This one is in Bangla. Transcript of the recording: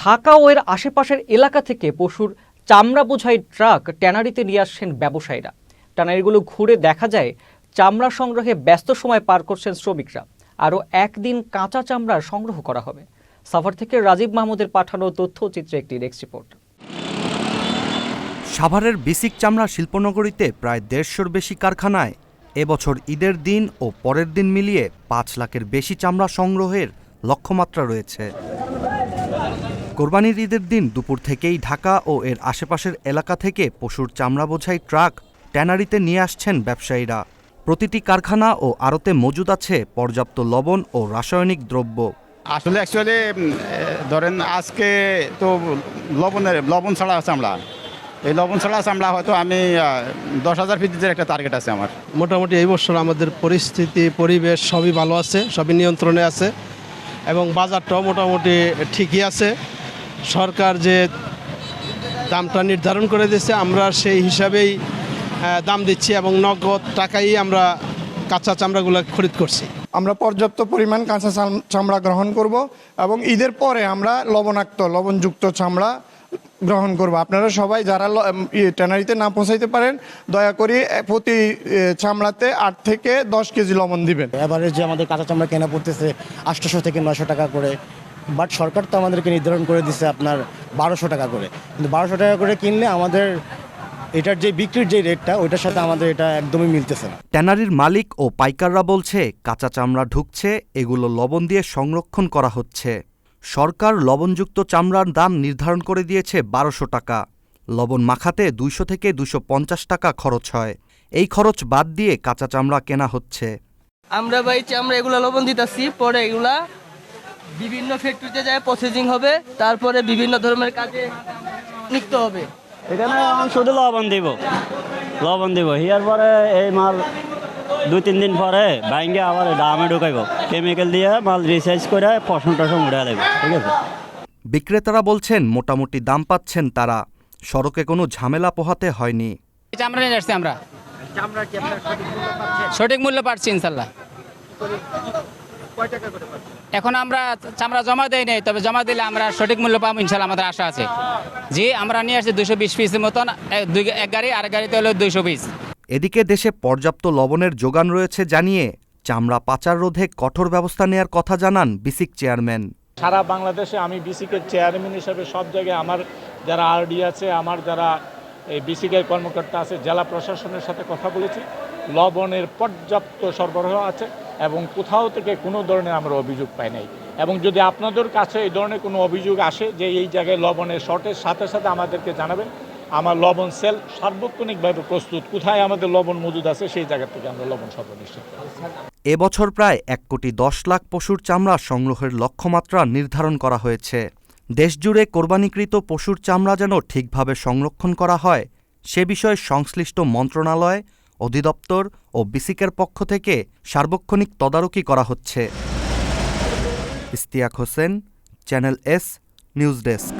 ঢাকা ও এর আশেপাশের এলাকা থেকে পশুর চামড়া বোঝাই ট্রাক ট্যানারিতে নিয়ে আসছেন ব্যবসায়ীরা। ট্যানারিগুলো ঘুরে দেখা যায়, চামড়া সংগ্রহে ব্যস্ত সময় পার করছেন শ্রমিকরা। আরও একদিন কাঁচা চামড়া সংগ্রহ করা হবে। সাভার থেকে রাজীব মাহমুদের পাঠানো তথ্যচিত্রে একটি ডেস্ক রিপোর্ট। সাভারের বিসিক চামড়া শিল্পনগরীতে প্রায় দেড়শোর বেশি কারখানায় এবছর ঈদের দিন ও পরের দিন মিলিয়ে পাঁচ লাখের বেশি চামড়া সংগ্রহের লক্ষ্যমাত্রা রয়েছে। কোরবানির ঈদের দিন দুপুর থেকেই ঢাকা ও এর আশেপাশের এলাকা থেকে পশুর চামড়া বোঝাই ট্রাক ট্যানারিতে নিয়ে আসছেন ব্যবসায়ীরা। প্রতিটি কারখানা ও আড়তে মজুদ আছে পর্যাপ্ত লবণ ও রাসায়নিক দ্রব্য। আসলে অ্যাকচুয়ালি ধরেন আজকে তো লবণের লবণ ছাড়া চামড়া এই লবণ ছাড়া চামড়া হয়তো আমি দশ হাজার ফিটের একটা টার্গেট আছে আমার। মোটামুটি এই বছর আমাদের পরিস্থিতি পরিবেশ সবই ভালো আছে সবই নিয়ন্ত্রণে আছে এবং বাজারটাও মোটামুটি ঠিকই আছে। সরকার যে দামটা নির্ধারণ করে দিয়েছে আমরা সেই হিসাবেই দাম দিচ্ছি এবং নগদ টাকাই আমরা কাঁচা চামড়াগুলো খরিদ করছি। আমরা পর্যাপ্ত পরিমাণ কাঁচা চাম- চামড়া গ্রহণ করব এবং ঈদের পরে আমরা লবণাক্ত লবণযুক্ত চামড়া গ্রহণ করব। আপনারা সবাই যারা ট্যানারিতে না পৌঁছাইতে পারেন দয়া করে প্রতি চামড়াতে আট থেকে দশ কেজি লবণ দিবেন। এভারেজ যে আমাদের কাঁচা চামড়া কেনা পড়তেছে আটশোশো থেকে নশো টাকা করে। বাট সরকার তো আমাদেরকে নির্ধারণ করে দিছে আপনার বারোশো টাকা করে। কিন্তু বারোশো টাকা করে কিনলে আমাদের এটার যে বিক্রির যে রেটটা ওইটার সাথে আমাদের এটা একদমই মিলতেছে না। ট্যানারির মালিক ও পাইকাররা বলছে কাঁচা চামড়া ঢুকছে এগুলো লবণ দিয়ে সংরক্ষণ করা হচ্ছে। সরকার লবণযুক্ত চামড়ার দাম নির্ধারণ করে দিয়েছে বারোশো টাকা। লবণ মাখাতে দুইশো থেকে দুশো পঞ্চাশ টাকা খরচ হয়। এই খরচ বাদ দিয়ে কাঁচা চামড়া কেনা হচ্ছে। আমরা ভাই আমরা এগুলা লবণ দিতেছি পরে এগুলা বিভিন্ন ফ্যাক্টরিতে যায় প্রসেসিং হবে তারপরে বিভিন্ন ধরনের কাজে নিতে হবে। এখানে আমি শুধু লবণ দিব। লবণ দিব। হিয়ার পরে এই মাল দুই তিন দিন পরে বাইঙ্গে আবার দামে ঢুকাইব। কেমিক্যাল দিয়ে মাল রিসার্চ করে পশম টসম উঠে দেবে ঠিক আছে? বিক্রেতারা বলছেন মোটামুটি দাম পাচ্ছেন তারা। সড়কে কোনো ঝামেলা পোহাতে হয়নি। চামড়া নিয়ে আসছি আমরা। সঠিক মূল্য পাচ্ছি ইনশাল্লাহ। এখন আমরা চামড়া জমা দেই নাই তবে জমা দিলে আমরা সঠিক মূল্য পাবো ইনশাল্লাহ আমাদের আশা আছে। জি আমরা নিয়ে আসছি দুশো বিশ পিসের মতন এক- গাড়ি আর গাড়িতে হলো দুইশো পিস। এদিকে দেশে পর্যাপ্ত লবণের যোগান রয়েছে জানিয়ে চামড়া পাচার রোধে কঠোর ব্যবস্থা নেয়ার কথা জানান বিসিক চেয়ারম্যান। সারা বাংলাদেশে আমি বিসিকের চেয়ারম্যান হিসেবে সব জায়গায় আমার যারা আরডি আছে আমার যারা এই বিসিকের কর্মকর্তা আছে জেলা প্রশাসনের সাথে কথা বলেছি। লবণের পর্যাপ্ত সরবরাহ আছে। এবং কোথাও থেকে কোনো ধরনের আমরা অভিযোগ পাই নাই। এবং যদি আপনাদের কাছে এই ধরনের কোনো অভিযোগ আসে যে এই জায়গায় লবণের শর্টের সাথে সাথে আমাদেরকে জানাবেন। আমার লবণ সেল সার্বক্ষণিকভাবে প্রস্তুত। কোথায় আমাদের লবণ মজুদ আছে, সেই জায়গা থেকে আমরা লবণ সরবরাহ নিশ্চিত করব। এবছর প্রায় এক কোটি দশ লাখ পশুর চামড়া সংগ্রহের লক্ষ্যমাত্রা নির্ধারণ করা হয়েছে। দেশজুড়ে কোরবানিকৃত পশুর চামড়া যেন ঠিকভাবে সংরক্ষণ করা হয়, সে বিষয়ে সংশ্লিষ্ট মন্ত্রণালয় অধিদপ্তর ও বিসিকের পক্ষ থেকে সার্বক্ষণিক তদারকি করা হচ্ছে। Istiaq Hossain, channel S, news desk.